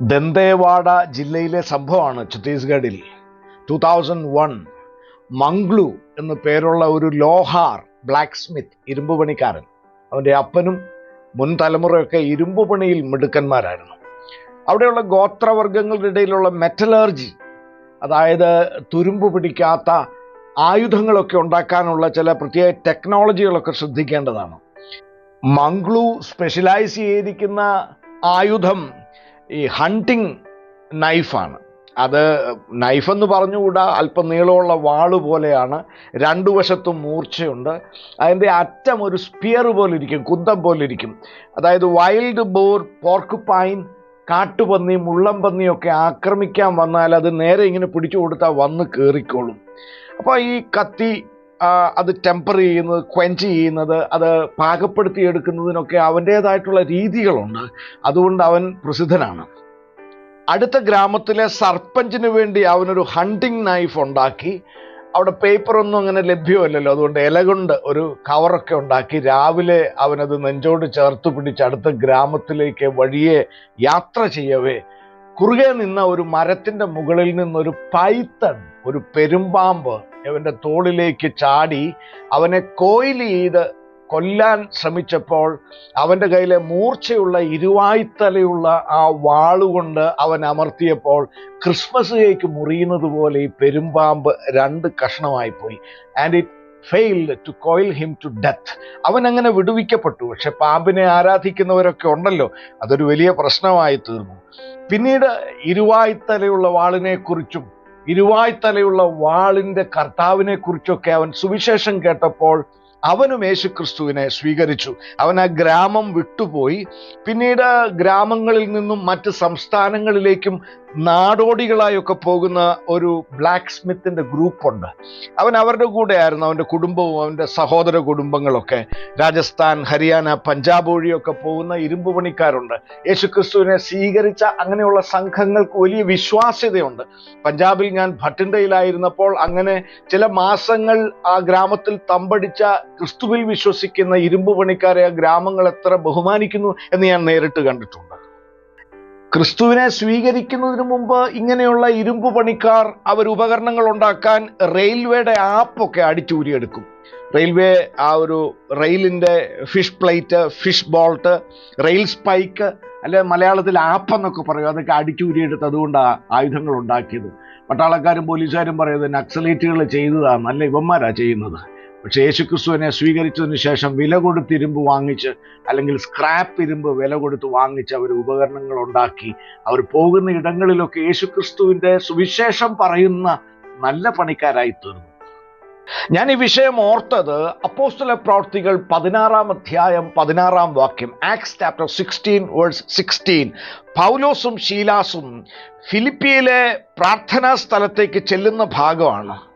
ദന്തേവാഡ ജില്ലയിലെ സംഭവമാണ് ഛത്തീസ്ഗഡിൽ. ടു തൗസൻഡ് വൺ മംഗ്ലു എന്നു പേരുള്ള ഒരു ലോഹാർ ബ്ലാക്ക് സ്മിത്ത് ഇരുമ്പ് പണിക്കാരൻ അവന്റെ അപ്പനും മുൻ തലമുറയൊക്കെ ഇരുമ്പ് പണിയിൽ മിടുക്കന്മാരായിരുന്നു. അവിടെയുള്ള ഗോത്രവർഗങ്ങളുടെ ഇടയിലുള്ള മെറ്റലർജി അതായത് തുരുമ്പ് പിടിക്കാത്ത ആയുധങ്ങളൊക്കെ ഉണ്ടാക്കാനുള്ള ചില പ്രത്യേക ടെക്നോളജികളൊക്കെ ശ്രദ്ധിക്കേണ്ടതാണ്. മംഗ്ലു സ്പെഷ്യലൈസ് ചെയ്തിരിക്കുന്ന ആയുധം ഈ ഹണ്ടിങ് നൈഫാണ്. അത് നൈഫെന്ന് പറഞ്ഞുകൂടാ അല്പം നീളമുള്ള വാൾ പോലെയാണ്. രണ്ടു വശത്തും മൂർച്ചയുണ്ട്. അതിന്റെ അറ്റം ഒരു സ്പിയർ പോലെ ഇരിക്കും കുന്തം പോലെ ഇരിക്കും അതായത് വൈൽഡ് ബോർ പോർക്ക് പൈൻ കാട്ടുപന്നി മുള്ളംപന്നിയൊക്കെ ആക്രമിക്കാൻ വന്നാൽ അത് നേരെ ഇങ്ങനെ പിടിച്ചു കൊടുത്താൽ വന്ന് കയറിക്കോളും അപ്പോൾ ഈ കത്തി അത് ടെമ്പർ ചെയ്യുന്നത് ക്വഞ്ച് ചെയ്യുന്നത് അത് പാകപ്പെടുത്തി എടുക്കുന്നതിനൊക്കെ അവന്റേതായിട്ടുള്ള രീതികളുണ്ട്. അതുകൊണ്ട് അവൻ പ്രസിദ്ധനാണ്. അടുത്ത ഗ്രാമത്തിലെ സർപ്പഞ്ചിന് വേണ്ടി അവനൊരു ഹണ്ടിങ് നൈഫ് ഉണ്ടാക്കി. അവിടെ പേപ്പറൊന്നും അങ്ങനെ ലഭ്യമല്ലല്ലോ. അതുകൊണ്ട് ഇല കൊണ്ട് ഒരു കവറൊക്കെ ഉണ്ടാക്കി. രാവിലെ അവനത് നെഞ്ചോട് ചേർത്ത് പിടിച്ച് അടുത്ത ഗ്രാമത്തിലേക്ക് വഴിയെ യാത്ര ചെയ്യവേ. കുറുകെ നിന്ന ഒരു മരത്തിന്റെ മുകളിൽ നിന്നൊരു പൈത്തൺ ഒരു പെരുമ്പാമ്പ് അവന്റെ തോളിലേക്ക് ചാടി അവനെ കോയിൽ ചെയ്ത് കൊല്ലാൻ ശ്രമിച്ചപ്പോൾ അവന്റെ കയ്യിലെ മൂർച്ചയുള്ള ഇരുവായ്ത്തലയുള്ള ആ വാളുകൊണ്ട് അവൻ അമർത്തിയപ്പോൾ ക്രിസ്മസ് കേക്ക് മുറിയുന്നത് പോലെ ഈ പെരുമ്പാമ്പ് രണ്ട് കഷ്ണമായി പോയി. And it failed to coil him to death അവൻ അങ്ങനെ വിടുവിക്കപ്പെട്ടു. പക്ഷെ പാമ്പിനെ ആരാധിക്കുന്നവരൊക്കെ ഉണ്ടല്ലോ. അതൊരു വലിയ പ്രശ്നമായി തീർന്നു. പിന്നീട് ഇരുവായ്ത്തലയുള്ള വാളിനെ കുറിച്ചും ഇരുവായ്ത്തലയുള്ള വാളിന്റെ കർത്താവിനെ കുറിച്ചൊക്കെ അവൻ സുവിശേഷം കേട്ടപ്പോൾ അവനും യേശുക്രിസ്തുവിനെ സ്വീകരിച്ചു. അവൻ ആ ഗ്രാമം വിട്ടുപോയി. പിന്നീട് ഗ്രാമങ്ങളിൽ നിന്നും മറ്റ് സംസ്ഥാനങ്ങളിലേക്കും നാടോടികളായൊക്കെ പോകുന്ന ഒരു ബ്ലാക്ക് സ്മിത്തിന്റെ ഗ്രൂപ്പുണ്ട്. അവൻ അവരുടെ കൂടെ ആയിരുന്നു അവന്റെ കുടുംബവും അവന്റെ സഹോദര കുടുംബങ്ങളൊക്കെ. രാജസ്ഥാൻ ഹരിയാന പഞ്ചാബ് വഴിയൊക്കെ പോകുന്ന ഇരുമ്പ് പണിക്കാരുണ്ട്. യേശുക്രിസ്തുവിനെ സ്വീകരിച്ച അങ്ങനെയുള്ള സംഘങ്ങൾക്ക് വലിയ വിശ്വാസ്യതയുണ്ട്. പഞ്ചാബിൽ ഞാൻ ഭട്ടിണ്ടയിലായിരുന്നപ്പോൾ അങ്ങനെ ചില മാസങ്ങൾ ആ ഗ്രാമത്തിൽ തമ്പടിച്ച ക്രിസ്തുവിൽ വിശ്വസിക്കുന്ന ഇരുമ്പ് പണിക്കാരെ ഗ്രാമങ്ങൾ എത്ര ബഹുമാനിക്കുന്നു എന്ന് ഞാൻ നേരിട്ട് കണ്ടിട്ടുണ്ട്. ക്രിസ്തുവിനെ സ്വീകരിക്കുന്നതിന് മുമ്പ് ഇങ്ങനെയുള്ള ഇരുമ്പ് പണിക്കാർ അവർ ഉപകരണങ്ങൾ ഉണ്ടാക്കാൻ റെയിൽവേയുടെ ആപ്പൊക്കെ അടിച്ചൂരിയെടുക്കും. റെയിൽവേ ആ ഒരു റെയിലിന്റെ fish plate fish bolt rail spike അല്ലെ മലയാളത്തിൽ ആപ്പ് എന്നൊക്കെ പറയും. അതൊക്കെ അടിച്ചൂരിയെടുത്ത് അതുകൊണ്ടാണ് ആയുധങ്ങൾ ഉണ്ടാക്കിയത്. പട്ടാളക്കാരും പോലീസുകാരും പറയുന്നത് നക്സലേറ്റുകൾ ചെയ്തതാണ് അല്ല ഇവന്മാരാ ചെയ്യുന്നത്. പക്ഷേ യേശുക്രിസ്തുവിനെ സ്വീകരിച്ചതിന് ശേഷം വില കൊടുത്ത് ഇരുമ്പ് വാങ്ങിച്ച് അല്ലെങ്കിൽ സ്ക്രാപ്പ് ഇരുമ്പ് വില കൊടുത്ത് വാങ്ങിച്ച് അവർ ഉപകരണങ്ങൾ ഉണ്ടാക്കി. അവർ പോകുന്ന ഇടങ്ങളിലൊക്കെ യേശുക്രിസ്തുവിന്റെ സുവിശേഷം പറയുന്ന നല്ല പണിക്കാരായി തീർന്നു. ഞാൻ ഈ വിഷയം ഓർത്തത് അപ്പോസ്തല പ്രവർത്തികൾ പതിനാറാം അധ്യായം പതിനാറാം വാക്യം Acts chapter sixteen verse sixteen പൗലോസും ഷീലാസും ഫിലിപ്പിയിലെ പ്രാർത്ഥനാ സ്ഥലത്തേക്ക് ചെല്ലുന്ന ഭാഗമാണ്.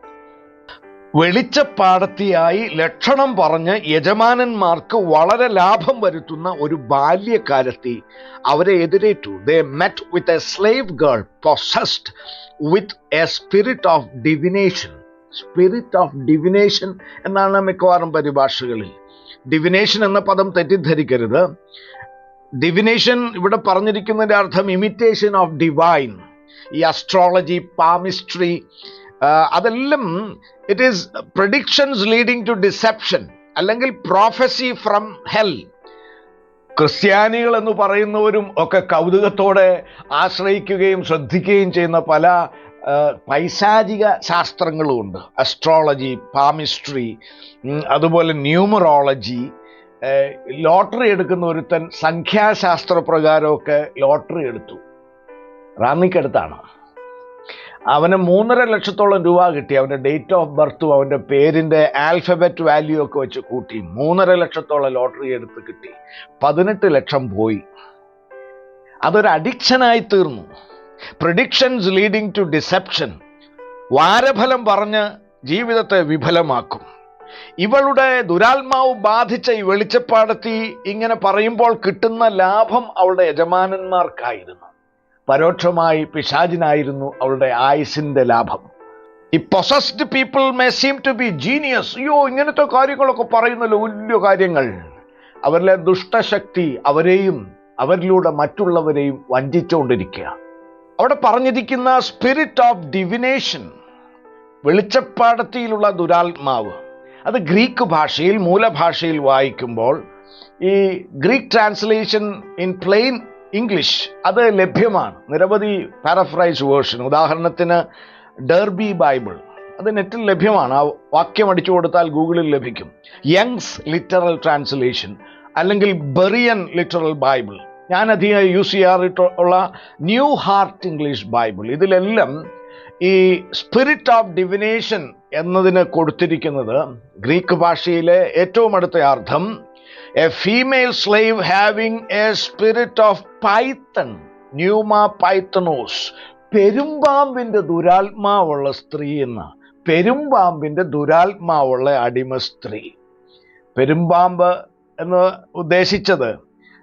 വെളിച്ചപ്പാടത്തിയായി ലക്ഷണം പറഞ്ഞ് യജമാനന്മാർക്ക് വളരെ ലാഭം വരുത്തുന്ന ഒരു ബാല്യക്കാരത്തി അവരെ എതിരേറ്റു. They met with a slave girl possessed with a spirit of divination spirit of divination എന്നാണ് മിക്കവാറും പരിഭാഷകളിൽ. ഡിവിനേഷൻ എന്ന പദം തെറ്റിദ്ധരിക്കരുത്. ഡിവിനേഷൻ ഇവിടെ പറഞ്ഞിരിക്കുന്നതിന്റെ അർത്ഥം ഇമിറ്റേഷൻ ഓഫ് ഡിവൈൻ ഈ അസ്ട്രോളജി പാമിസ്ട്രി അതെല്ലാം it is predictions leading to deception അല്ലെങ്കിൽ പ്രോഫസി ഫ്രം ഹെൽ ക്രിസ്ത്യാനികൾ എന്ന് പറയുന്നവരും ഒക്കെ കൗതുകത്തോടെ ആശ്രയിക്കുകയും ശ്രദ്ധിക്കുകയും ചെയ്യുന്ന പല പൈശാചിക ശാസ്ത്രങ്ങളും ഉണ്ട്. അസ്ട്രോളജി പാമിസ്ട്രി അതുപോലെ ന്യൂമറോളജി ലോട്ടറി എടുക്കുന്ന ഒരുത്തൻ സംഖ്യാശാസ്ത്ര പ്രകാരമൊക്കെ ലോട്ടറി എടുത്തു. റാന്നിക്കടുത്താണ്. അവന് മൂന്നര ലക്ഷത്തോളം രൂപ കിട്ടി. അവന്റെ ഡേറ്റ് ഓഫ് ബർത്തും അവന്റെ പേരിന്റെ ആൽഫബറ്റ് വാല്യൂ ഒക്കെ വെച്ച് കൂട്ടി. മൂന്നര ലക്ഷത്തോളം ലോട്ടറി എടുത്ത് കിട്ടി. പതിനെട്ട് ലക്ഷം പോയി. അതൊരു അഡിക്ഷനായി തീർന്നു. പ്രഡിക്ഷൻസ് ലീഡിങ് ടു ഡിസെപ്ഷൻ വാരഫലം പറഞ്ഞ് ജീവിതത്തെ വിഫലമാക്കും. ഇവളുടെ ദുരാത്മാവ് ബാധിച്ച ഈ വെളിച്ചപ്പാടത്തി ഇങ്ങനെ പറയുമ്പോൾ കിട്ടുന്ന ലാഭം അവളുടെ യജമാനന്മാർക്കായിരുന്നു. പരോക്ഷമായി പിശാചിനായിരുന്നു അവളുടെ ആയുസിന്റെ ലാഭം. ഈ possessed people may seem to be genius അയ്യോ ഇങ്ങനത്തെ കാര്യങ്ങളൊക്കെ പറയുന്നല്ലോ വലിയ കാര്യങ്ങൾ. അവരിലെ ദുഷ്ടശക്തി അവരെയും അവരിലൂടെ മറ്റുള്ളവരെയും വഞ്ചിച്ചുകൊണ്ടിരിക്കുക. അവിടെ പറഞ്ഞിരിക്കുന്ന സ്പിരിറ്റ് ഓഫ് ഡിവിനേഷൻ വെളിച്ചപ്പാടത്തിയിലുള്ള ദുരാത്മാവ്. അത് ഗ്രീക്ക് ഭാഷയിൽ മൂലഭാഷയിൽ വായിക്കുമ്പോൾ ഈ Greek translation in plain English അത് ലഭ്യമാണ്. നിരവധി പാരഫ്രൈസ് വേർഷൻ ഉദാഹരണത്തിന് ഡെർബി ബൈബിൾ അത് നെറ്റിൽ ലഭ്യമാണ്. ആ വാക്യം അടിച്ചു കൊടുത്താൽ ഗൂഗിളിൽ ലഭിക്കും. യങ്സ് ലിറ്ററൽ ട്രാൻസ്ലേഷൻ അല്ലെങ്കിൽ ബെറിയൻ ലിറ്ററൽ ബൈബിൾ ഞാൻ അധികം യൂസ് ചെയ്യാറിട്ടുള്ള ന്യൂ ഹാർട്ട് ഇംഗ്ലീഷ് ബൈബിൾ ഇതിലെല്ലാം ഈ സ്പിരിറ്റ് ഓഫ് ഡിവിനേഷൻ എന്നതിന് കൊടുത്തിരിക്കുന്നത് ഗ്രീക്ക് ഭാഷയിലെ ഏറ്റവും അടുത്ത അർത്ഥം a female slave having a spirit of python pneuma പൈത്തണോസ് പെരുമ്പാമ്പിന്റെ ദുരാത്മാവുള്ള സ്ത്രീ എന്ന പെരുമ്പാമ്പിന്റെ ദുരാത്മാവുള്ള അടിമ സ്ത്രീ. പെരുമ്പാമ്പ് എന്ന് ഉദ്ദേശിച്ചത്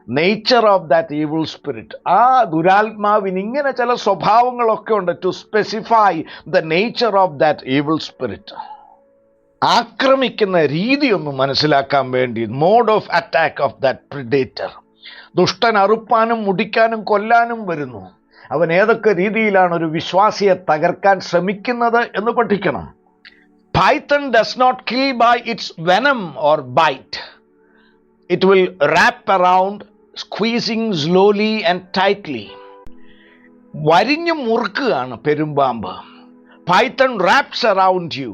nature of that evil spirit ആ ദുരാത്മാവിന് ഇങ്ങനെ ചില സ്വഭാവങ്ങളൊക്കെ ഉണ്ട് to specify the nature of that evil spirit ആക്രമിക്കുന്ന രീതിയൊന്നും മനസ്സിലാക്കാൻ വേണ്ടി mode of attack of that predator ദുഷ്ടൻ അറുപ്പാനും മുടിക്കാനും കൊല്ലാനും വരുന്നു. അവൻ ഏതൊക്കെ രീതിയിലാണ് ഒരു വിശ്വാസിയെ തകർക്കാൻ ശ്രമിക്കുന്നത് എന്ന് പഠിക്കണം. Python does not kill by its venom or bite it will wrap around squeezing slowly and tightly വരിഞ്ഞു മുറുക്കുകയാണ് പെരുമ്പാമ്പ്. Python wraps around you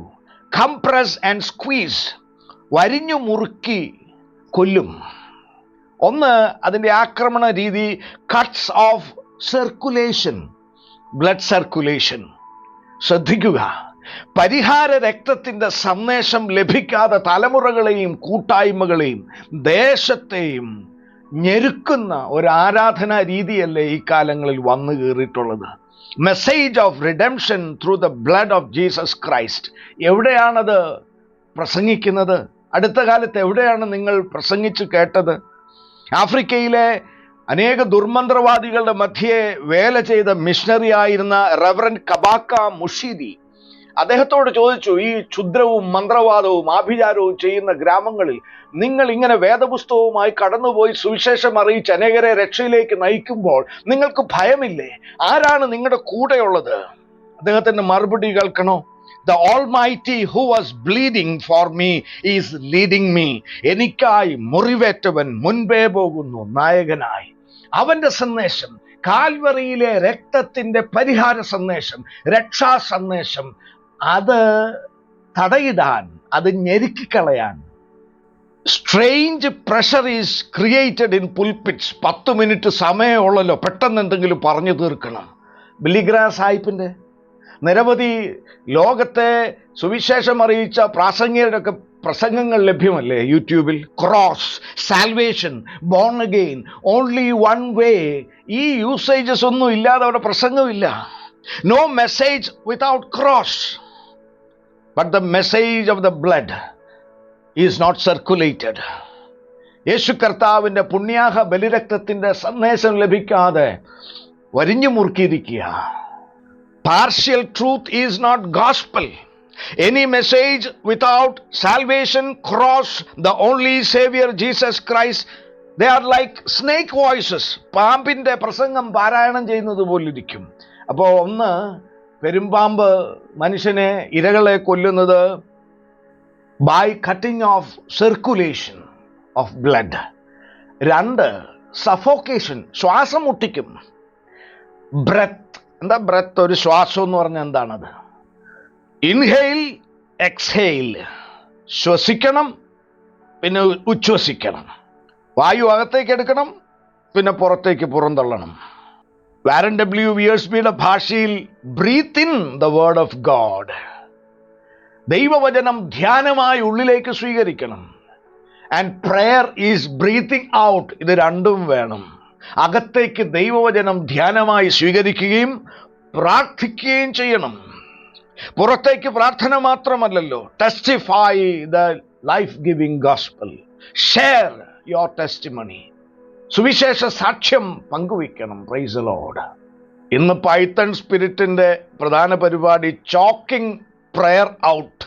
compress and squeeze വരിഞ്ഞു മുറുക്കി കൊല്ലും. ഒന്ന് അതിന്റെ ആക്രമണ രീതി cuts off circulation blood circulation ശ്രദ്ധിക്കുക. പരിഹാര രക്തത്തിന്റെ സന്ദേശം ലഭിക്കാതെ തലമുറകളെയും കൂട്ടായ്മകളെയും ദേശത്തെയും ഞെരുക്കുന്ന ഒരു ആരാധനാ രീതിയല്ലേ ഈ കാലങ്ങളിൽ വന്നു കയറിയിട്ടുള്ളത് message of redemption through the blood of Jesus Christ എവിടെയാണത് പ്രസംഗിക്കുന്നത്? അടുത്ത കാലത്ത് എവിടെയാണ് നിങ്ങൾ പ്രസംഗിച്ചു കേട്ടത്? ആഫ്രിക്കയിലെ അനേക ദുർമന്ത്രവാദികളുടെ മധ്യേ വേല ചെയ്ത മിഷണറി ആയിരുന്ന റവറൻ കബാക്ക മുഷീദി അദ്ദേഹത്തോട് ചോദിച്ചു ഈ ക്ഷുദ്രവും മന്ത്രവാദവും ആഭിചാരവും ചെയ്യുന്ന ഗ്രാമങ്ങളിൽ നിങ്ങൾ ഇങ്ങനെ വേദപുസ്തകവുമായി കടന്നുപോയി സുവിശേഷം അറിയിച്ച് അനേകരെ രക്ഷയിലേക്ക് നയിക്കുമ്പോൾ നിങ്ങൾക്ക് ഭയമില്ലേ? ആരാണ് നിങ്ങളുടെ കൂടെയുള്ളത്? അദ്ദേഹത്തിന്റെ മറുപടി കേൾക്കണോ? The Almighty who was bleeding for me is leading me എനിക്കായി മുറിവേറ്റവൻ മുൻപേ പോകുന്നു നായകനായി. അവന്റെ സന്ദേശം കാൽവറിയിലെ രക്തത്തിന്റെ പരിഹാര സന്ദേശം രക്ഷാ സന്ദേശം അത് തടയിടാൻ അത് ഞെരുക്കിക്കളയാൻ. Strange pressure is created in pulpits പത്ത് മിനിറ്റ് സമയമുള്ളല്ലോ പെട്ടെന്ന് എന്തെങ്കിലും പറഞ്ഞു തീർക്കണം. ബിലിഗ്രാ സാഹിബിന്റെ നിരവധി ലോകത്തെ സുവിശേഷം അറിയിച്ച പ്രാസംഗികരുടെയൊക്കെ പ്രസംഗങ്ങൾ ലഭ്യമല്ലേ യൂട്യൂബിൽ? Cross salvation born again only one way ഈ യൂസേജസ് ഒന്നും ഇല്ലാതെ അവിടെ പ്രസംഗമില്ല. No message without cross but the message of the blood is not circulated യേശു കർത്താവിന്റെ പുണ്യാഹ ബലിരക്തത്തിന്റെ സന്ദേശം ലഭിക്കാതെ വരിഞ്ഞു മുറുക്കിയിരിക്കുക. Partial truth is not gospel any message without salvation cross the only saviour Jesus Christ they are like snake voices പാമ്പിന്റെ പ്രസംഗം പാരായണം ചെയ്യുന്നത് പോലിരിക്കും. അപ്പോൾ ഒന്ന് പെരുമ്പാമ്പ് മനുഷ്യനെ ഇരകളെ കൊല്ലുന്നത് by cutting off circulation of blood രണ്ട് സഫോക്കേഷൻ ശ്വാസം മുട്ടിക്കും. ബ്രത്ത് എന്താ ബ്രത്ത് ഒരു ശ്വാസം എന്ന് പറഞ്ഞാൽ എന്താണത്? ഇൻഹെയിൽ എക്സ്ഹെയിൽ ശ്വസിക്കണം പിന്നെ ഉച്ഛ്വസിക്കണം. വായു അകത്തേക്ക് എടുക്കണം പിന്നെ പുറത്തേക്ക് പുറന്തള്ളണം. വാരൻ ഡബ്ല്യു വിയേഴ്സ് ബിയുടെ ഭാഷയിൽ breathe in the word of God ദൈവവചനം ധ്യാനമായി ഉള്ളിലേക്ക് സ്വീകരിക്കണം. And prayer is breathing out ഇത് രണ്ടും വേണം. അകത്തേക്ക് ദൈവവചനം ധ്യാനമായി സ്വീകരിക്കുകയും പ്രാർത്ഥിക്കുകയും ചെയ്യണം. പുറത്തേക്ക് പ്രാർത്ഥന മാത്രമല്ലല്ലോ. Testify the life giving gospel share your testimony സുവിശേഷ സാക്ഷ്യം പങ്കുവയ്ക്കണം. പ്രൈസ് ഇന്ന് പൈത്തൺ സ്പിരിറ്റിന്റെ പ്രധാന പരിപാടി ചോക്കിംഗ് പ്രയർ ഔട്ട്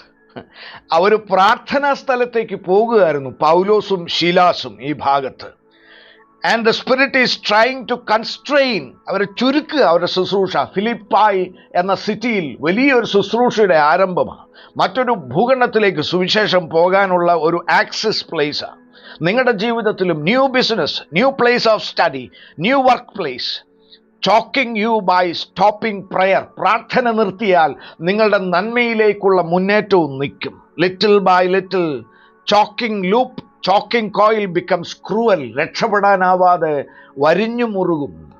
അവർ പ്രാർത്ഥനാ സ്ഥലത്തേക്ക് പോകുകയായിരുന്നു പൗലോസും ശീലാസും ഈ ഭാഗത്ത്. And the spirit is trying to constrain അവരെ ചുരുക്കുക അവരുടെ ശുശ്രൂഷ. ഫിലിപ്പായി എന്ന സിറ്റിയിൽ വലിയൊരു ശുശ്രൂഷയുടെ ആരംഭമാണ്. മറ്റൊരു ഭൂഖണ്ഡത്തിലേക്ക് സുവിശേഷം പോകാനുള്ള ഒരു ആക്സസ് പ്ലേസാണ് നിങ്ങളുടെ ജീവിതത്തിലും new business new place of study new work place choking you by stopping prayer പ്രാർത്ഥന നിർത്തിയാൽ നിങ്ങളുടെ നന്മയിലേക്കുള്ള മുന്നേറ്റവും നിൽക്കും. Little by little choking loop choking coil becomes cruel രക്ഷപ്പെടാനാവാതെ വരിഞ്ഞു മുറുകും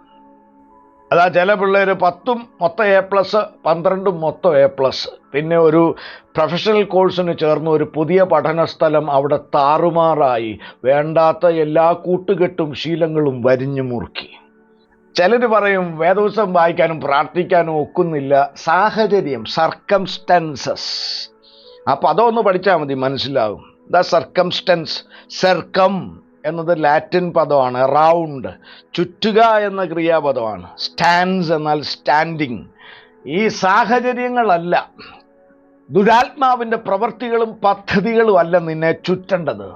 അതാ ചില പിള്ളേർ പത്തും മൊത്തം എ പ്ലസ് പന്ത്രണ്ടും മൊത്തം എ പ്ലസ് പിന്നെ ഒരു പ്രൊഫഷണൽ കോഴ്സിന് ചേർന്ന് ഒരു പുതിയ പഠനസ്ഥലം അവിടെ താറുമാറായി. വേണ്ടാത്ത എല്ലാ കൂട്ടുകെട്ടും ശീലങ്ങളും വരിഞ്ഞു മുറുക്കി. ചിലർ പറയും വേദവസം വായിക്കാനും പ്രാർത്ഥിക്കാനും ഒക്കുന്നില്ല. സാഹചര്യം സർക്കംസ്റ്റൻസസ് അപ്പോൾ അതൊന്ന് പഠിച്ചാൽ മതി മനസ്സിലാവും. ദ സർക്കംസ്റ്റൻസ് സെർക്കം എന്നത് ലാറ്റിൻ പദമാണ് റൗണ്ട്. ചുറ്റുക എന്ന ക്രിയാപദമാണ്. സ്റ്റാൻഡ്സ് എന്നാൽ സ്റ്റാൻഡിങ്. ഈ സാഹചര്യങ്ങളല്ല. ദുരാത്മാവിന്റെ പ്രവൃത്തികളും പദ്ധതികളും അല്ല നിന്നെ ചുറ്റേണ്ടത്.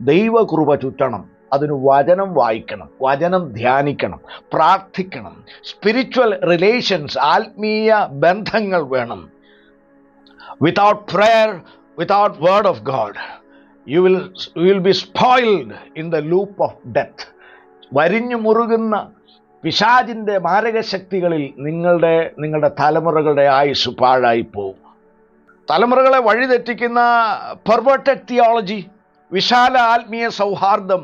ദൈവകൃപ ചുറ്റണം അതിന് വചനം വായിക്കണം വചനം ധ്യാനിക്കണം പ്രാർത്ഥിക്കണം. സ്പിരിച്വൽ റിലേഷൻസ് ആത്മീയ ബന്ധങ്ങൾ വേണം. Without prayer without word of God you will you will be spoiled in the loop of death വരിഞ്ഞു മുറുകുന്ന പിശാജിന്റെ മാരകശക്തികളിൽ നിങ്ങളുടെ നിങ്ങളുടെ തലമുറകളുടെ ആയുസ് പാഴായി പോകും തലമുറകളെ വഴിതെറ്റിക്കുന്ന പെർവേർട്ടഡ് തിയോളജി വിശാല ആത്മീയ സൗഹാർദ്ദം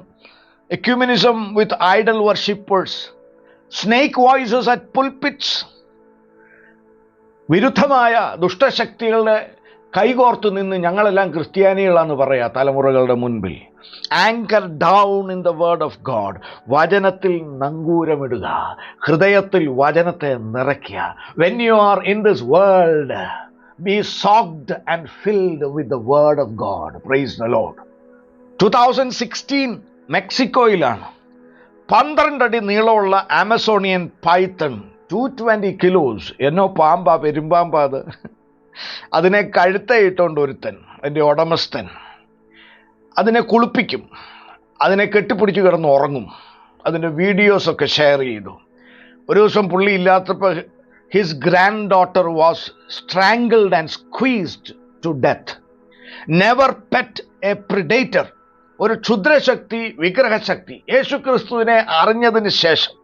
ecumenism with idol worshippers snake voices at pulpits വിരുദ്ധമായ ദുഷ്ടശക്തികളുടെ കൈകോർത്ത് നിന്ന് ഞങ്ങളെല്ലാം ക്രിസ്ത്യാനികളാണെന്ന് പറയാ തലമുറകളുടെ മുൻപിൽ. Anchor down in the word of God വചനത്തിൽ നങ്കൂരമിടുക. ഹൃദയത്തിൽ വചനത്തെ നിറയ്ക്കുക. When you are in this world be soaked and filled with the word of God praise the Lord two thousand sixteen മെക്സിക്കോയിലാണ്. പന്ത്രണ്ടടി നീളമുള്ള Amazonian python two twenty kilos എന്നോ പാമ്പാ പെരുമ്പാമ്പാ അത്. അതിനെ കഴുത്തയിട്ടുകൊണ്ട് ഒരുത്തൻ എന്റെ ഉടമസ്ഥൻ അതിനെ കുളിപ്പിക്കും അതിനെ കെട്ടിപ്പിടിച്ച് കിടന്ന് ഉറങ്ങും അതിന്റെ വീഡിയോസൊക്കെ ഷെയർ ചെയ്തു. ഒരു ദിവസം പുള്ളി ഇല്ലാത്തപ്പോൾ his granddaughter was strangled and squeezed to death never pet a predator ഒരു ക്ഷുദ്രശക്തി വിഗ്രഹശക്തി. യേശുക്രിസ്തുവിനെ അറിഞ്ഞതിന് ശേഷം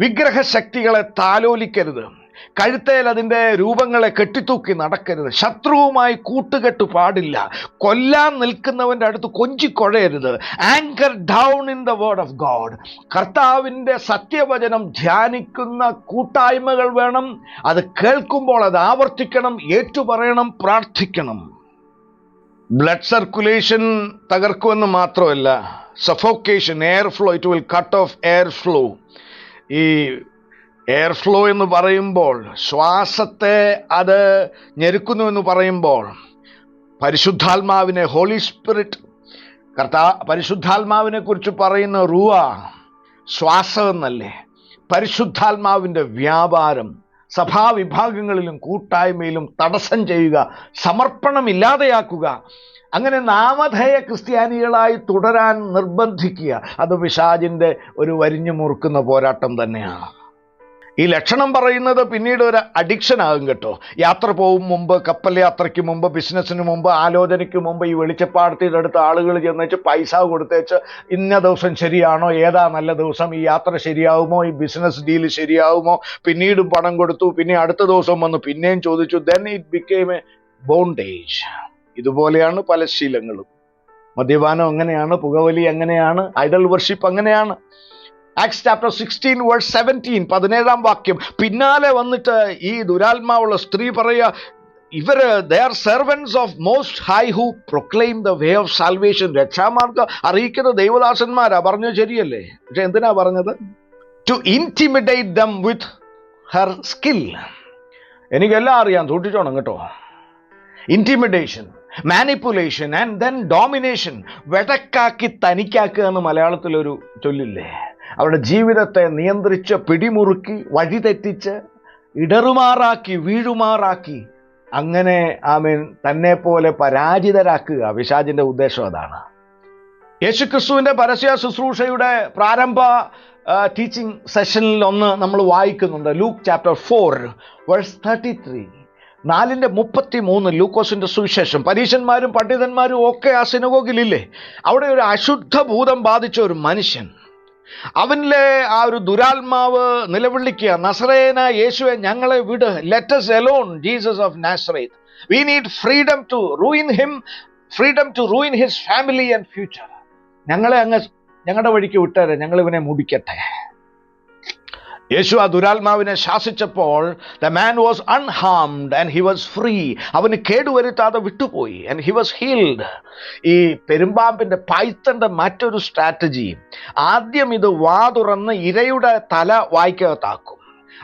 വിഗ്രഹശക്തികളെ താലോലിക്കരുത്. കഴുത്തേൽ അതിന്റെ രൂപങ്ങളെ കെട്ടിത്തൂക്കി നടക്കരുത്. ശത്രുവുമായി കൂട്ടുകെട്ട് പാടില്ല. കൊല്ലാൻ നിൽക്കുന്നവന്റെ അടുത്ത് കൊഞ്ചിക്കൊഴയരുത്. Anchor down in the word of God കർത്താവിന്റെ സത്യവചനം ധ്യാനിക്കുന്ന കൂട്ടായ്മകൾ വേണം. അത് കേൾക്കുമ്പോൾ അത് ആവർത്തിക്കണം ഏറ്റുപറയണം പ്രാർത്ഥിക്കണം. ബ്ലഡ് സർക്കുലേഷൻ തകർക്കുമെന്ന് മാത്രമല്ല suffocation air flow it will cut off air flow ഈ എയർ ഫ്ലോ എന്ന് പറയുമ്പോൾ ശ്വാസത്തെ അത് ഞെരുക്കുന്നു എന്ന് പറയുമ്പോൾ പരിശുദ്ധാത്മാവിനെ ഹോളി സ്പിരിറ്റ് കർത്താ പരിശുദ്ധാത്മാവിനെ കുറിച്ച് പറയുന്ന റൂവ ശ്വാസം എന്നല്ലേ? പരിശുദ്ധാത്മാവിന്റെ വ്യാപാരം സഭാവിഭാഗങ്ങളിലും കൂട്ടായ്മയിലും തടസ്സം ചെയ്യുക സമർപ്പണം ഇല്ലാതെയാക്കുക അങ്ങനെ നാമധേയ ക്രിസ്ത്യാനികളായി തുടരാൻ നിർബന്ധിക്കുക അത് പിശാജിന്റെ ഒരു വരിഞ്ഞു മുറുക്കുന്ന പോരാട്ടം തന്നെയാണ്. ഈ ലക്ഷണം പറയുന്നത് പിന്നീട് ഒരു അഡിക്ഷൻ ആകും കേട്ടോ. യാത്ര പോകും മുമ്പ് കപ്പൽ യാത്രയ്ക്ക് മുമ്പ് ബിസിനസ്സിന് മുമ്പ് ആലോചനയ്ക്ക് മുമ്പ് ഈ വെളിച്ചപ്പാടത്തിന്റെ അടുത്ത് ആളുകൾ ചെന്നേച്ച് പൈസ കൊടുത്തേച്ച് ഇന്ന ദിവസം ശരിയാണോ ഏതാ നല്ല ദിവസം ഈ യാത്ര ശരിയാവുമോ ഈ ബിസിനസ് ഡീൽ ശരിയാവുമോ പിന്നീടും പണം കൊടുത്തു പിന്നെ അടുത്ത ദിവസം വന്ന് പിന്നെയും ചോദിച്ചു then it became a bondage ഇതുപോലെയാണ് പല ശീലങ്ങളും. മദ്യപാനം അങ്ങനെയാണ് പുകവലി അങ്ങനെയാണ് ഐഡൽ വർഷിപ്പ് അങ്ങനെയാണ്. Acts chapter sixteen verse seventeen പതിനേഴാം വാക്യം. പിന്നാലെ വന്നിട്ട് ഈ ദുരാത്മാവുള്ള സ്ത്രീ പറയുക ഇവർ they are servants of Most High who proclaim the way of salvation രക്ഷാമാർഗം അറിയിക്കുന്ന ദൈവദാസന്മാരാ പറഞ്ഞത് ശരിയല്ലേ? പക്ഷെ എന്തിനാ പറഞ്ഞത്? To intimidate them with her skill എനിക്കെല്ലാം അറിയാം സൂക്ഷിച്ചോണം കേട്ടോ. Intimidation manipulation and then domination വെടക്കാക്കി തനിക്കാക്കുക എന്ന് മലയാളത്തിലൊരു ചൊല്ലില്ലേ? അവരുടെ ജീവിതത്തെ നിയന്ത്രിച്ച് പിടിമുറുക്കി വഴിതെറ്റിച്ച് ഇടറുമാറാക്കി വീഴുമാറാക്കി അങ്ങനെ ആമീൻ തന്നെ പോലെ പരാജിതരാക്കുക. വിശാജിന്റെ ഉദ്ദേശം അതാണ്. യേശുക്രിസ്തുവിന്റെ പരസ്യ ശുശ്രൂഷയുടെ പ്രാരംഭ ടീച്ചിങ് സെഷനിൽ ഒന്ന് നമ്മൾ വായിക്കുന്നുണ്ട്. Luke chapter four verse thirty three. നാലിന്റെ മുപ്പത്തി മൂന്ന് ലൂക്കോസിന്റെ സുവിശേഷം. പരീശന്മാരും പണ്ഡിതന്മാരും ഒക്കെ ആ സിനഗോഗിലില്ലേ അവിടെ ഒരു അശുദ്ധ ഭൂതം ബാധിച്ച ഒരു മനുഷ്യൻ. അവനിലെ ആ ഒരു ദുരാത്മാവ് നിലവിളിക്കുക നസറേന യേശുവെ ഞങ്ങളെ വിട്. Let us alone Jesus of Nazareth we need freedom to ruin him freedom to ruin his family and future ഞങ്ങളെ അങ്ങ് ഞങ്ങളുടെ വഴിക്ക് വിട്ടേരെ ഞങ്ങൾ ഇവനെ മുടിക്കട്ടെ. യേശു ആ ദുരാത്മാവിനെ ശാസിച്ചപ്പോൾ the man was unharmed and he was free അവന് കേടുവരുത്താതെ വിട്ടുപോയി ആൻഡ് ഹി വാസ് ഹീൽഡ് ഈ പെരുമ്പാമ്പിന്റെ പൈത്തന്റെ മറ്റൊരു സ്ട്രാറ്റജി ആദ്യം ഇത് വാ തുറന്ന് ഇരയുടെ തല വായിക്കകത്താക്കും.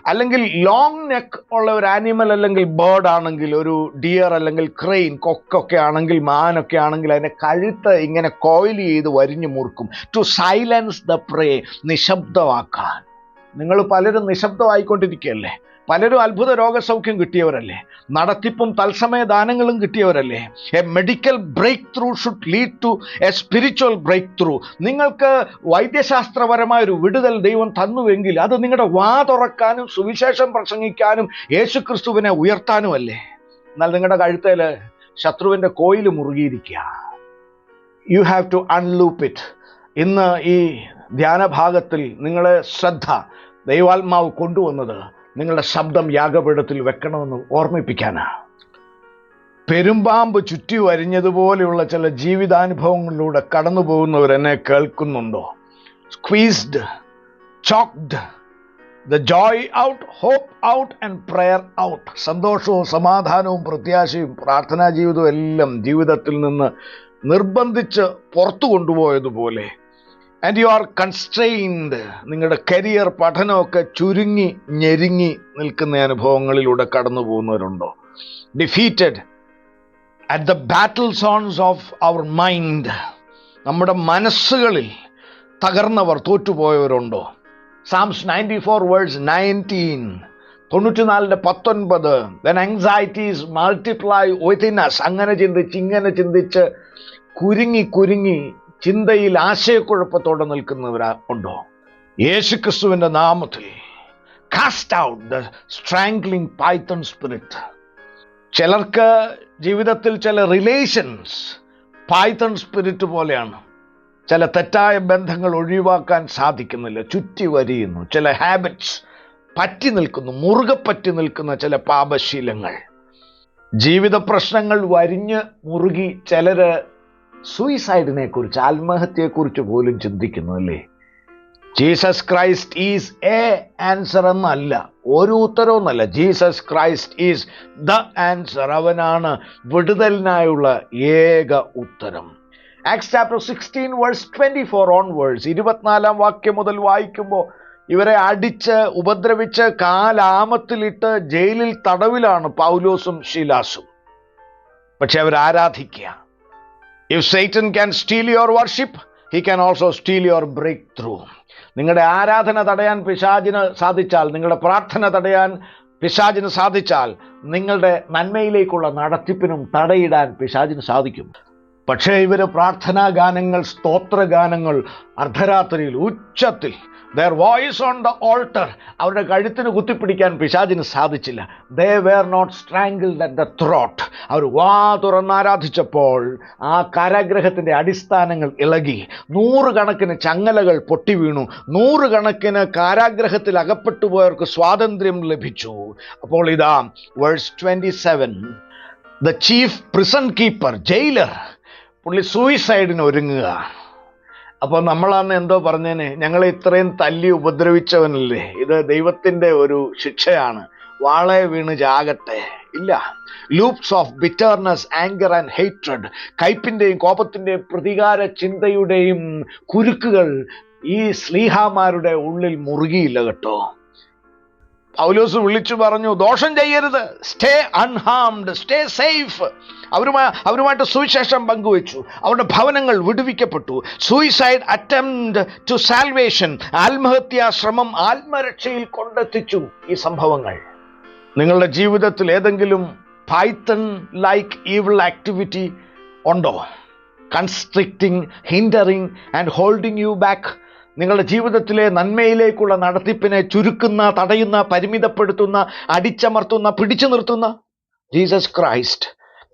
അല്ലെങ്കിൽ ലോങ് നെക്ക് ഉള്ള ഒരു ആനിമൽ അല്ലെങ്കിൽ ബേർഡ് ആണെങ്കിൽ ഒരു ഡിയർ അല്ലെങ്കിൽ ക്രെയിൻ കൊക്കൊക്കെ ആണെങ്കിൽ മാനൊക്കെ ആണെങ്കിൽ അതിനെ കഴുത്ത് ഇങ്ങനെ കോയിൽ ചെയ്ത് വരിഞ്ഞു മുറുക്കും. ടു സൈലൻസ് ദ പ്രേ നിശബ്ദമാക്കാൻ. നിങ്ങൾ പലരും നിശബ്ദമായിക്കൊണ്ടിരിക്കുകയല്ലേ? പലരും അത്ഭുത രോഗസൗഖ്യം കിട്ടിയവരല്ലേ? നടത്തിപ്പും തത്സമയ ദാനങ്ങളും കിട്ടിയവരല്ലേ? A medical breakthrough should lead to a spiritual breakthrough നിങ്ങൾക്ക് വൈദ്യശാസ്ത്രപരമായ ഒരു വിടുതൽ ദൈവം തന്നുവെങ്കിൽ അത് നിങ്ങളുടെ വാ തുറക്കാനും സുവിശേഷം പ്രസംഗിക്കാനും യേശു ക്രിസ്തുവിനെ ഉയർത്താനുമല്ലേ? എന്നാൽ നിങ്ങളുടെ കഴുത്തേൽ ശത്രുവിന്റെ coil മുറുകിയിരിക്കുക. You have to unloop it ഇന്ന് ഈ ധ്യാനഭാഗത്തിൽ നിങ്ങളെ ശ്രദ്ധ ദൈവാത്മാവ് കൊണ്ടുവന്നത് നിങ്ങളുടെ ശബ്ദം യാഗപീഠത്തിൽ വെക്കണമെന്ന് ഓർമ്മിപ്പിക്കാനാണ് പെരുമ്പാമ്പ് ചുറ്റി വരിഞ്ഞതുപോലെയുള്ള ചില ജീവിതാനുഭവങ്ങളിലൂടെ കടന്നു പോകുന്നവരെന്നെ കേൾക്കുന്നുണ്ടോ? Squeezed choked the joy out hope out and prayer out സന്തോഷവും സമാധാനവും പ്രത്യാശയും പ്രാർത്ഥനാ ജീവിതവും എല്ലാം ജീവിതത്തിൽ നിന്ന് നിർബന്ധിച്ച് പുറത്തു കൊണ്ടുപോയതുപോലെ ആൻഡ് യു ആർ കൺസ്ട്രെയിൻഡ് നിങ്ങളുടെ കരിയർ പഠനമൊക്കെ ചുരുങ്ങി ഞെരുങ്ങി നിൽക്കുന്ന അനുഭവങ്ങളിലൂടെ കടന്നു പോകുന്നവരുണ്ടോ? Defeated at the battle zones of our mind നമ്മുടെ മനസ്സുകളിൽ തകർന്നവർ തോറ്റുപോയവരുണ്ടോ? Psalms ninety four verse nineteen തൊണ്ണൂറ്റിനാലിന്റെ പത്തൊൻപത്. ദൻ ആങ്സൈറ്റീസ് മൾട്ടിപ്ലൈ വിത്തിൻ അങ്ങനെ ചിന്തിച്ച് ഇങ്ങനെ ചിന്തിച്ച് കുരുങ്ങി കുരുങ്ങി ചിന്തയിൽ ആശയക്കുഴപ്പത്തോടെ നിൽക്കുന്നവരാ ഉണ്ടോ? യേശുക്രിസ്തുവിന്റെ നാമത്തിൽ cast out the strangling python spirit ചിലർക്ക് ജീവിതത്തിൽ ചില റിലേഷൻസ് പൈത്തൺ സ്പിരിറ്റ് പോലെയാണ്. ചില തെറ്റായ ബന്ധങ്ങൾ ഒഴിവാക്കാൻ സാധിക്കുന്നില്ല ചുറ്റി വരിയുന്നു. ചില ഹാബിറ്റ്സ് പറ്റി നിൽക്കുന്നു മുറുകെ പറ്റി നിൽക്കുന്ന ചില പാപശീലങ്ങൾ. ജീവിത പ്രശ്നങ്ങൾ വരിഞ്ഞ് മുറുകി ചിലര് സൂയിസൈഡിനെ കുറിച്ച് ആത്മഹത്യയെക്കുറിച്ച് പോലും ചിന്തിക്കുന്നു അല്ലേ Jesus Christ is a answer എന്നല്ല ഒരു ഉത്തരവെന്നല്ല Jesus Christ is the answer അവനാണ് വിടുതലിനായുള്ള ഏക ഉത്തരം. Acts chapter sixteen verse twenty four on verse ഇരുപത്തിനാലാം വാക്യം മുതൽ വായിക്കുമ്പോൾ ഇവരെ അടിച്ച് ഉപദ്രവിച്ച് കാലാമത്തിലിട്ട് ജയിലിൽ തടവിലാണ് പൗലോസും ഷീലാസും പക്ഷെ അവർ ആരാധിക്കുക if Satan can steal your worship he can also steal your breakthrough നിങ്ങളുടെ ആരാധന തടയാൻ പിശാചിന് സാധിച്ചാൽ നിങ്ങളുടെ പ്രാർത്ഥന തടയാൻ പിശാചിന് സാധിച്ചാൽ നിങ്ങളുടെ നന്മയിലേക്കുള്ള നടത്തിപ്പിനും തടയിടാൻ പിശാചിന് സാധിക്കും. പക്ഷേ ഇവർ പ്രാർത്ഥനാ ഗാനങ്ങൾ സ്തോത്ര ഗാനങ്ങൾ അർദ്ധരാത്രിയിൽ ഉച്ചത്തിൽ their voice on the altar അവരുടെ കഴുത്തിന് കുത്തിപ്പിടിക്കാൻ പിശാചിന് സാധിച്ചില്ല. They were not strangled at the throat അവർ വാ തുറന്ന് ആരാധിച്ചപ്പോൾ ആ കാരാഗ്രഹത്തിന്റെ അടിസ്ഥാനങ്ങൾ ഇളകി. നൂറുകണക്കിന് ചങ്ങലകൾ പൊട്ടി വീണു. നൂറുകണക്കിന് കാരാഗ്രഹത്തിൽ അകപ്പെട്ടു പോയവർക്ക് സ്വാതന്ത്ര്യം ലഭിച്ചു. അപ്പോൾ ഇതാ verse twenty seven the chief prison keeper jailer പുള്ളി സൂയിസൈഡിന് ഒരുങ്ങുക. അപ്പോൾ നമ്മളാണ് എന്തോ പറഞ്ഞേനെ ഞങ്ങളെ ഇത്രയും തല്ലി ഉപദ്രവിച്ചവനല്ലേ? ഇത് ദൈവത്തിന്റെ ഒരു ശിക്ഷയാണ്. വാളെ വീണ് ചാകട്ടെ ഇല്ല. Loops of bitterness anger and ഹെയ്റ്റഡ് കയ്പിന്റെയും കോപത്തിന്റെയും പ്രതികാര ചിന്തയുടെയും കുരുക്കുകൾ ഈ സ്ലീഹാമാരുടെ ഉള്ളിൽ മുറുകിയില്ല കേട്ടോ. പൗലോസ് വിളിച്ചു പറഞ്ഞു ദോഷം ചെയ്യരുത്. സ്റ്റേ അൺഹാംഡ് സ്റ്റേ സേഫ് അവരുമായി അവരുമായിട്ട് സുവിശേഷം പങ്കുവച്ചു. അവരുടെ ഭവനങ്ങൾ വിടുവിക്കപ്പെട്ടു. സൂയിസൈഡ് അറ്റംപ്റ്റ് ടു സാൽവേഷൻ ആത്മഹത്യാ ശ്രമം ആത്മരക്ഷയിൽ കൊണ്ടെത്തിച്ചു ഈ സംഭവങ്ങൾ. നിങ്ങളുടെ ജീവിതത്തിൽ ഏതെങ്കിലും പൈത്തൺ ലൈക്ക് ഈവിൾ ആക്ടിവിറ്റി ഉണ്ടോ? Constricting hindering and holding you back നിങ്ങളുടെ ജീവിതത്തിലെ നന്മയിലേക്കുള്ള നടത്തിപ്പിനെ ചുരുക്കുന്ന തടയുന്ന പരിമിതപ്പെടുത്തുന്ന അടിച്ചമർത്തുന്ന പിടിച്ചു നിർത്തുന്ന Jesus Christ.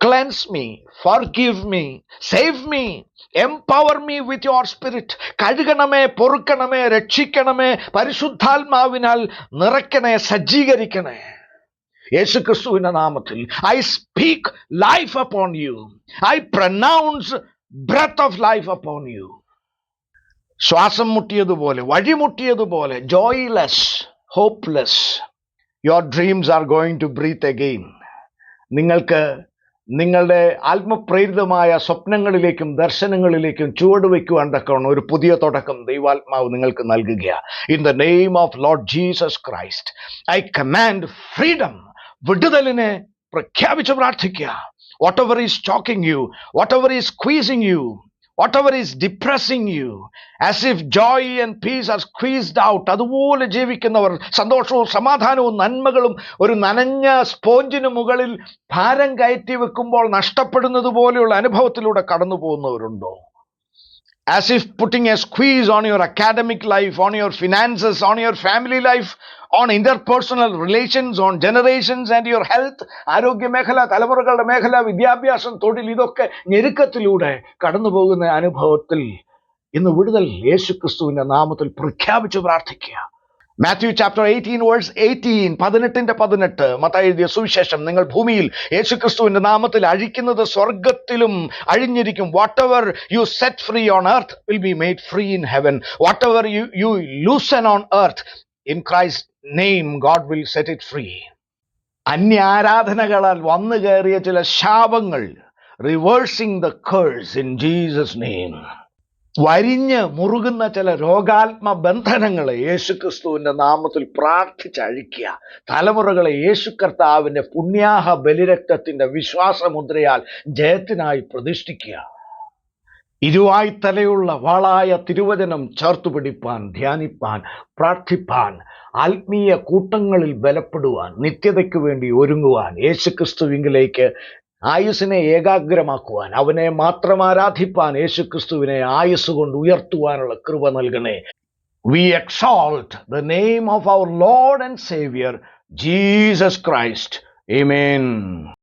Cleanse me forgive me save me empower me with your spirit. കഴുകണമേ പൊറുക്കണമേ രക്ഷിക്കണമേ പരിശുദ്ധാത്മാവിനാൽ നിറയ്ക്കണേ സജ്ജീകരിക്കണേ. യേശു ക്രിസ്തുവിന്റെ നാമത്തിൽ I speak life upon you. I pronounce breath of life upon you. ശ്വാസം മുട്ടിയതുപോലെ വഴിമുട്ടിയതുപോലെ joyless hopeless your dreams are going to breathe again നിങ്ങൾക്ക് നിങ്ങളുടെ ആത്മപ്രേരിതമായ സ്വപ്നങ്ങളിലേക്കും ദർശനങ്ങളിലേക്കും ചുവടുവെക്കുവാൻ തക്കവണ്ണം ഒരു പുതിയ തുടക്കം ദൈവാത്മാവ് നിങ്ങൾക്ക് നൽകുകയാണ് in the name of lord Jesus Christ I command freedom വിടുതലിനെ പ്രഖ്യാപിച്ച് പ്രാർത്ഥിക്കുക. Whatever is choking you whatever is squeezing you ever is depressing you as if joy and peace are squeezed out അതുപോലെ ജീവിക്കുന്നവർ സന്തോഷവും സമാധാനവും നന്മകളും ഒരു നനഞ്ഞ സ്പോഞ്ചിന് മുകളിൽ ഭാരം കയറ്റി വെക്കുമ്പോൾ നഷ്ടപ്പെടുന്നത് പോലെയുള്ള അനുഭവത്തിലൂടെ കടന്നു പോകുന്നവരുണ്ടോ as if putting a squeeze on your academic life, on your finances, on your family life, on interpersonal relations, on generations and your health, ആരോഗ്യ മേഖല തലമുറകളുടെ മേഖല വിദ്യാഭ്യാസം തൊഴിൽ ഇതൊക്കെ ഞെരുക്കത്തിലൂടെ കടന്നു അനുഭവത്തിൽ ഇന്ന് വിടുതൽ യേശു ക്രിസ്തുവിന്റെ നാമത്തിൽ പ്രഖ്യാപിച്ചു പ്രാർത്ഥിക്കുക Matthew chapter eighteen verse eighteen പതിനെട്ടിന്റെ പതിനെട്ട് മത്തായി എഴുതിയ സുവിശേഷം നിങ്ങൾ ഭൂമിയിൽ യേശുക്രിസ്തുവിന്റെ നാമത്തിൽ അഴിക്കുന്നത് സ്വർഗത്തിലും അഴിഞ്ഞിരിക്കും. Whatever you set free on earth will be made free in heaven whatever you you loosen on earth in Christ name God will set it free അന്യ ആരാധനകളാൽ വന്നു കയറിയ ചില ശാപങ്ങൾ reversing the curse in Jesus name വരിഞ്ഞ് മുറുകുന്ന ചില രോഗാത്മ ബന്ധനങ്ങളെ യേശുക്രിസ്തുവിന്റെ നാമത്തിൽ പ്രാർത്ഥിച്ചഴിക്കുക. തലമുറകളെ യേശു കർത്താവിന്റെ പുണ്യാഹ ബലിരക്തത്തിന്റെ വിശ്വാസമുദ്രയാൽ ജയത്തിനായി പ്രതിഷ്ഠിക്കുക. ഇരുവായ്ത്തലയുള്ള വാളായ തിരുവചനം ചേർത്തുപിടിപ്പാൻ ധ്യാനിപ്പാൻ പ്രാർത്ഥിപ്പാൻ ആത്മീയ കൂട്ടങ്ങളിൽ ബലപ്പെടുവാൻ നിത്യതയ്ക്ക് വേണ്ടി ഒരുങ്ങുവാൻ യേശുക്രിസ്തുവിങ്കിലേക്ക് ആയുസ്സിനെ ഏകാഗ്രമാക്കുവാൻ അവനെ മാത്രം ആരാധിപ്പാൻ യേശുക്രിസ്തുവിനെ ആയുസ് കൊണ്ട് ഉയർത്തുവാനുള്ള കൃപ നൽകണേ we exalt the name of our lord and saviour Jesus Christ Amen.